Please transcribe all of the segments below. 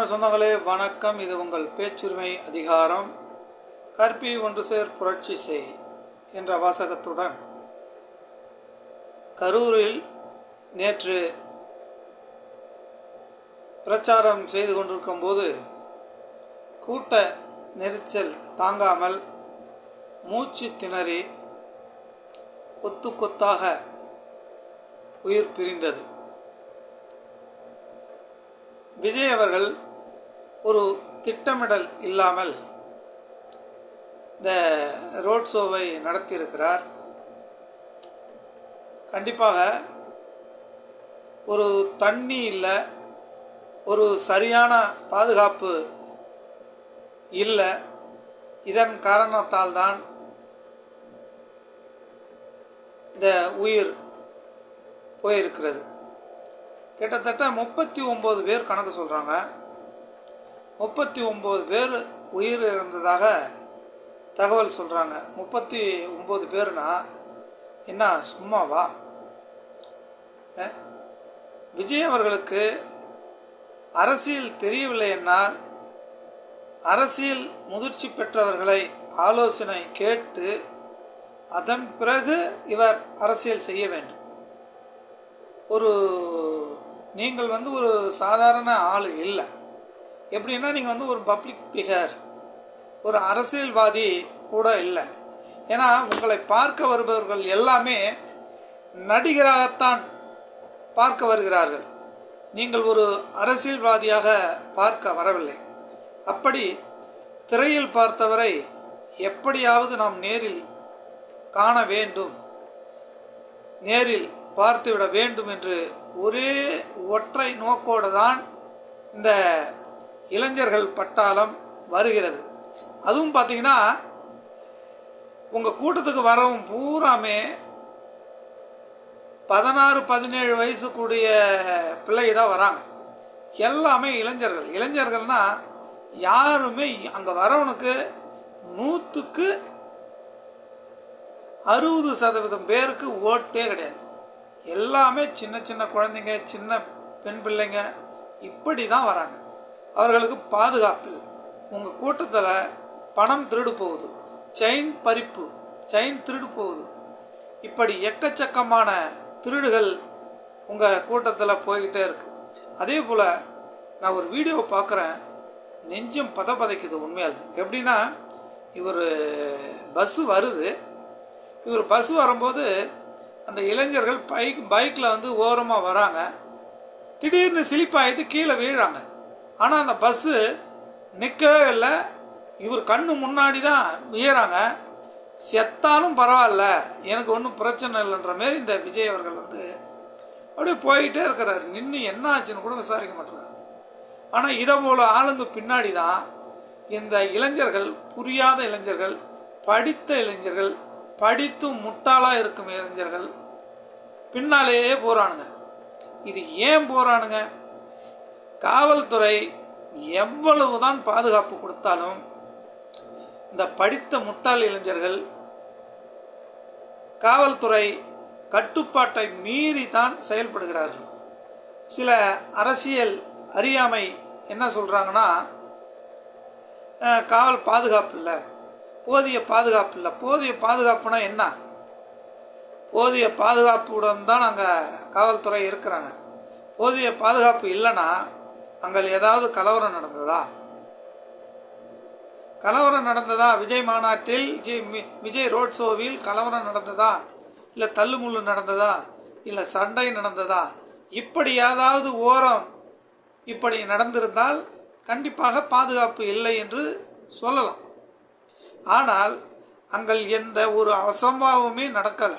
சொந்தங்களே வணக்கம். இது உங்கள் பேச்சுரிமை அதிகாரம். கற்பி ஒன்று சேர் புரட்சி செய் என்ற வாசகத்துடன் கரூரில் நேற்று பிரச்சாரம் செய்து கொண்டிருக்கும் போது கூட்ட நெரிச்சல் தாங்காமல் மூச்சு திணறி கொத்து கொத்தாக உயிர் பிரிந்தது. விஜய் அவர்கள் ஒரு திட்டமிடல் இல்லாமல் இந்த ரோட் ஷோவை நடத்தியிருக்கிறார். கண்டிப்பாக ஒரு தண்ணி இல்லை ஒரு சரியான பாதுகாப்பு இல்லை இதன் காரணத்தால் தான் இந்த உயிர் போயிருக்கிறது. கிட்டத்தட்ட முப்பத்தி ஒம்பது பேர் கணக்கு சொல்கிறாங்க முப்பத்தி ஒம்பது பேர் உயிர் இருந்ததாக தகவல் சொல்கிறாங்க முப்பத்தி ஒம்பது பேர்னா என்ன சும்மாவா? விஜய் அவர்களுக்கு அரசியல் தெரியவில்லை என்னால். அரசியல் முதிர்ச்சி பெற்றவர்களை ஆலோசனை கேட்டு அதன் பிறகு இவர் அரசியல் செய்ய வேண்டும். ஒரு நீங்கள் வந்து ஒரு சாதாரண ஆள் இல்லை. எப்படின்னா நீங்கள் வந்து ஒரு பப்ளிக் ஃபிகர் ஒரு அரசியல்வாதி கூட இல்லை. ஏன்னா உங்களை பார்க்க வருபவர்கள் எல்லாமே நடிகராகத்தான் பார்க்க வருகிறார்கள். நீங்கள் ஒரு அரசியல்வாதியாக பார்க்க வரவில்லை. அப்படி திரையில் பார்த்தவரை எப்படியாவது நாம் நேரில் காண வேண்டும். நேரில் பார்த்துவிட வேண்டும் என்று ஒரே ஒற்றை நோக்கோடு தான் இந்த இளைஞர்கள் பட்டாளம் வருகிறது. அதுவும் பார்த்தீங்கன்னா உங்கள் கூட்டத்துக்கு வரவும் பூராமே பதினாறு பதினேழு வயசு கூடிய பிள்ளைங்க தான் வராங்க. எல்லாமே இளைஞர்கள். இளைஞர்கள்னால் யாருமே அங்கே வரவனுக்கு நூற்றுக்கு அறுபது சதவீதம் பேருக்கு ஓட்டே கிடையாது. எல்லாமே சின்ன சின்ன குழந்தைங்க சின்ன பெண் பிள்ளைங்க இப்படி தான் வராங்க. அவர்களுக்கு பாதுகாப்பு இல்லை உங்கள் கூட்டத்தில் பணம் திருடு போகுது செயின் பறிப்பு செயின் திருடு போகுது இப்படி எக்கச்சக்கமான திருடுகள் உங்கள் கூட்டத்தில் போய்கிட்டே இருக்கு. அதே போல் நான் ஒரு வீடியோ பார்க்குறேன் நெஞ்சம் பத பதைக்குது உண்மையால். எப்படின்னா இவர் பஸ்ஸு வருது. இவர் பஸ் வரும்போது அந்த இளைஞர்கள் பைக் பைக்கில் வந்து ஓரமாக வராங்க. திடீர்னு சிலிப்பாயிட்டு கீழே வீழாங்க ஆனால் அந்த பஸ்ஸு நிற்கவே இல்லை. இவர் கண்ணு முன்னாடி தான் வீழறாங்க செத்தாலும் பரவாயில்ல. எனக்கு ஒன்றும் பிரச்சனை இல்லைன்ற மாரி இந்த விஜய் அவர்கள் வந்து அப்படியே போயிட்டே இருக்கிறாரு. நின்று என்ன ஆச்சுன்னு கூட விசாரிக்க மாட்டார். ஆனால் இதை போல் ஆளுங்க பின்னாடி தான் இந்த இளைஞர்கள் புரியாத இளைஞர்கள் படித்த இளைஞர்கள் படித்து முட்டாளாக இருக்கும் இளைஞர்கள் பின்னாலேயே போகிறானுங்க இது ஏன் போகிறானுங்க காவல்துறை எவ்வளவு தான் பாதுகாப்பு கொடுத்தாலும் இந்த படித்த முட்டாள் இளைஞர்கள் காவல்துறை கட்டுப்பாட்டை மீறி தான் செயல்படுகிறார்கள். சில அரசியல் அறியாமை என்ன சொல்கிறாங்கன்னா காவல் பாதுகாப்பு இல்லை போதிய பாதுகாப்பு இல்லை. போதிய பாதுகாப்புனா என்ன? போதிய பாதுகாப்புடன் தான் அங்கே காவல்துறை இருக்கிறாங்க. போதிய பாதுகாப்பு இல்லைன்னா அங்கே ஏதாவது கலவரம் நடந்ததா? கலவரம் நடந்ததா? விஜய் மாநாட்டில் விஜய் மி- விஜய் ரோட் ஷோவில் கலவரம் நடந்ததா? இல்லை தள்ளுமுள்ளு நடந்ததா? இல்லை சண்டை நடந்ததா? இப்படி ஏதாவது ஓரம் இப்படி நடந்திருந்தால் கண்டிப்பாக பாதுகாப்பு இல்லை என்று சொல்லலாம். ஆனால் அங்கள் எந்த ஒரு அசம்பாவமே நடக்கலை.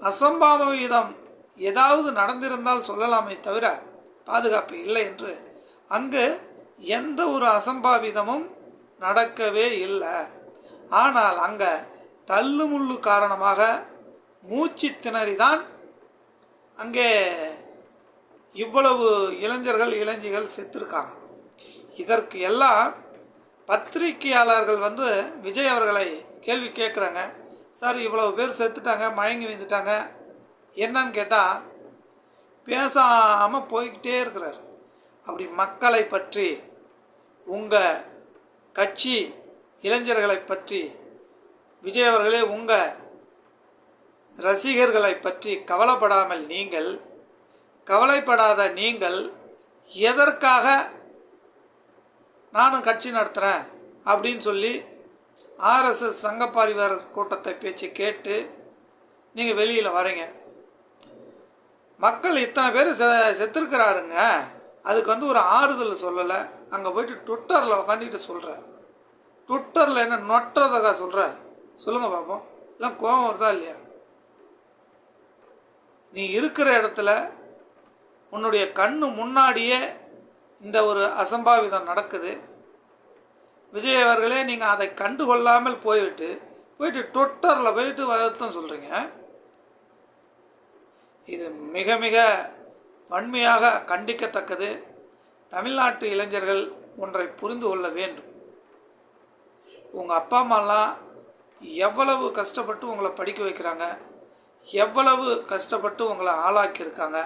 அசம்பாவிதம் ஏதாவது நடந்திருந்தால் சொல்லலாமே தவிர பாதுகாப்பு இல்லை என்று அங்கு எந்த ஒரு அசம்பாவிதமும் நடக்கவே இல்லை. ஆனால் அங்கே தள்ளுமுள்ளு காரணமாக மூச்சு திணறிதான் அங்கே இவ்வளவு இளைஞர்கள் இளைஞிகள் செத்துருக்காங்க. இதற்கு எல்லாம் பத்திரிகையாளர்கள் வந்து விஜய் அவர்களை கேள்வி கேட்குறாங்க. சார் இவ்வளவு பேர் செத்துட்டாங்க மயங்கி விழுந்துட்டாங்க. என்னன்னு கேட்டால் பேசாமல் போய்கிட்டே இருக்கிறார். அப்படி மக்களை பற்றி உங்கள் கட்சி இளைஞர்களை பற்றி விஜய் அவர்களே உங்கள் ரசிகர்களை பற்றி கவலைப்படாமல் நீங்கள் கவலைப்படாத நீங்கள் எதற்காக நானும் கட்சி நடத்துகிறேன் அப்படின்னு சொல்லி ஆர்எஸ்எஸ் சங்கப்பாரிவார் கூட்டத்தை பேச்சு கேட்டு நீங்கள் வெளியில் வரீங்க. மக்கள் இத்தனை பேர் செ செத்துருக்கிறாருங்க. அதுக்கு வந்து ஒரு ஆறுதல் சொல்லலை. அங்கே போயிட்டு ட்விட்டரில் உக்காந்துக்கிட்டு சொல்கிறேன் ட்விட்டரில் என்ன நொட்டுறதக்கா சொல்கிற சொல்லுங்கள் பார்ப்போம் எல்லாம் கோபம் வருதா இல்லையா? நீ இருக்கிற இடத்துல உன்னுடைய கண்ணு முன்னாடியே இந்த ஒரு அசம்பாவிதம் நடக்குது. விஜய் அவர்களே நீங்கள் அதை கண்டுகொள்ளாமல் போய்விட்டு போயிட்டு ட்விட்டரில் போயிட்டு வருத்தம் சொல்கிறீங்க இது மிக மிக வன்மையாக கண்டிக்கத்தக்கது தமிழ்நாட்டு இளைஞர்கள் ஒன்றை புரிந்து கொள்ள வேண்டும். உங்கள் அப்பா அம்மாலாம் எவ்வளவு கஷ்டப்பட்டு உங்களை படிக்க வைக்கிறாங்க எவ்வளவு கஷ்டப்பட்டு உங்களை ஆளாக்கியிருக்காங்க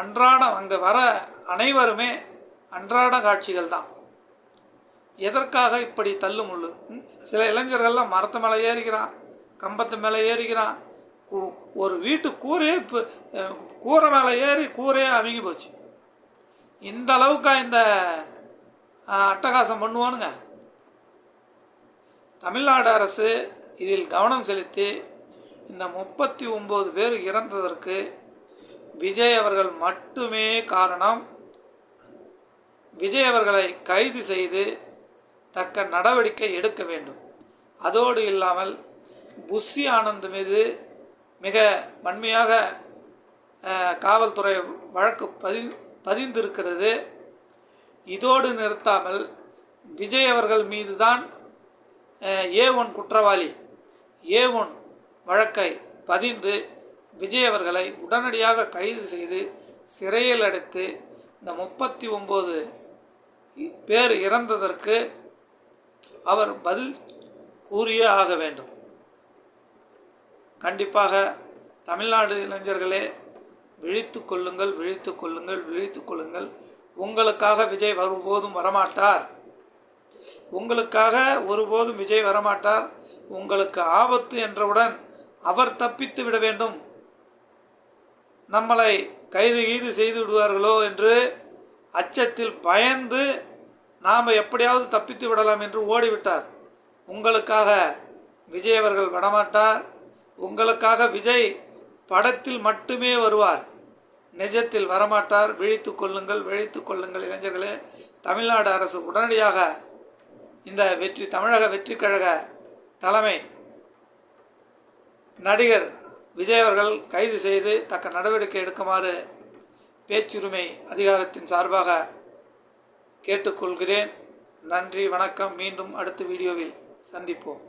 அன்றாடம் அங்கே வர அனைவருமே அன்றாட காட்சிகள் தான். எதற்காக இப்படி தள்ளு முள்ளு சில இளைஞர்கள்லாம் மரத்து மேலே ஏறிக்கிறான் கம்பத்து மேலே ஏறிக்கிறான் ஒரு வீட்டு கூரையே இப்போ கூரை மேலே ஏறி கூரையே அமைங்கி போச்சு. இந்த அளவுக்கா இந்த அட்டகாசம் பண்ணுவானுங்க. தமிழ்நாடு அரசு இதில் கவனம் செலுத்தி இந்த முப்பத்தி ஒம்பது பேர் இறந்ததற்கு விஜய் அவர்கள் மட்டுமே காரணம். விஜய் அவர்களை கைது செய்து தக்க நடவடிக்கை எடுக்க வேண்டும். அதோடு இல்லாமல் புஷி ஆனந்த் மீது மிக வன்மையாக காவல்துறை வழக்கு பதி பதிந்திருக்கிறது. இதோடு நிறுத்தாமல் விஜய் அவர்கள் மீது தான் ஏ ஒன் குற்றவாளி ஏ ஒன் வழக்கை பதிந்து விஜய் அவர்களை உடனடியாக கைது செய்து சிறையில் அடைத்து இந்த முப்பத்தி ஒம்பது பேர் இறந்ததற்கு அவர் பதில் கூறியே ஆக வேண்டும். கண்டிப்பாக தமிழ்நாடு இளைஞர்களே விழித்து கொள்ளுங்கள் விழித்து கொள்ளுங்கள் விழித்து கொள்ளுங்கள். உங்களுக்காக விஜய் வரும்போதும் வரமாட்டார். உங்களுக்காக ஒருபோதும் விஜய் வரமாட்டார். உங்களுக்கு ஆபத்து என்றவுடன் அவர் தப்பித்து விட வேண்டும். நம்மளை கைது கீது செய்து விடுவார்களோ என்று அச்சத்தில் பயந்து நாம் எப்படியாவது தப்பித்து விடலாம் என்று ஓடிவிட்டார். உங்களுக்காக விஜய் அவர்கள் வரமாட்டார். உங்களுக்காக விஜய் படத்தில் மட்டுமே வருவார். நிஜத்தில் வரமாட்டார். விழித்து கொள்ளுங்கள் விழித்து கொள்ளுங்கள் இளைஞர்களே. தமிழ்நாடு அரசு உடனடியாக இந்த வெற்றி தமிழக வெற்றி கழக தலைமை நடிகர் விஜய் அவர்கள் கைது செய்து தக்க நடவடிக்கை எடுக்குமாறு பேச்சுரிமை அதிகாரத்தின் சார்பாக கேட்டுக்கொள்கிறேன். நன்றி வணக்கம். மீண்டும் அடுத்த வீடியோவில் சந்திப்போம்.